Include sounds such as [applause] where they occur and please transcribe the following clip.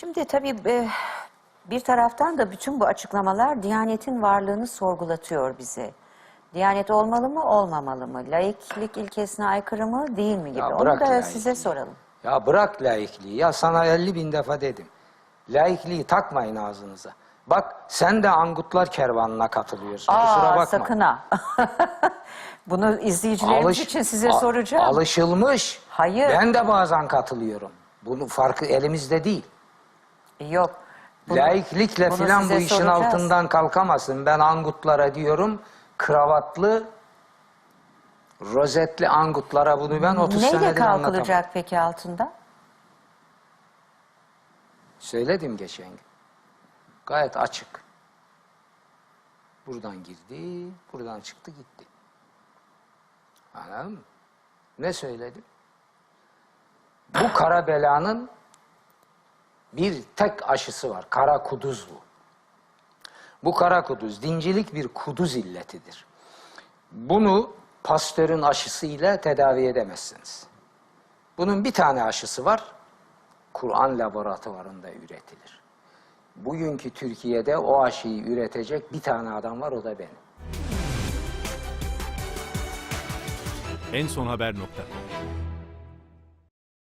Şimdi tabii e, bir taraftan da bütün bu açıklamalar Diyanet'in varlığını sorgulatıyor bize. Diyanet olmalı mı, olmamalı mı? Laiklik ilkesine aykırı mı, değil mi gibi. Ya Onu da laikliği. size soralım. Ya bırak laikliği. Ya sana 50 bin defa dedim. Laikliği takmayın ağzınıza. Bak sen de Angutlar Kervanı'na katılıyorsun. Kusura Aa bakma. sakın ha. [laughs] Bunu izleyicilerimiz Alış- için size soracağım. Alışılmış. Hayır. Ben de bazen katılıyorum. Bunun farkı elimizde değil. Yok. Bunu- Laiklikle bunu filan bu size işin soracağız. altından kalkamazsın. Ben Angutlara diyorum, kravatlı, rozetli Angutlara bunu ben 30 Neyle senedir anlatamam. kalkılacak peki altında? Söyledim geçen gün. Gayet açık. Buradan girdi, buradan çıktı gitti. Anladın mı? Ne söyledim? Bu kara belanın bir tek aşısı var. Kara kuduz bu. Bu kara kuduz, dincilik bir kuduz illetidir. Bunu pastörün aşısı ile tedavi edemezsiniz. Bunun bir tane aşısı var. Kur'an laboratuvarında üretilir. Bugünkü Türkiye'de o aşıyı üretecek bir tane adam var, o da benim. En son haber nokta.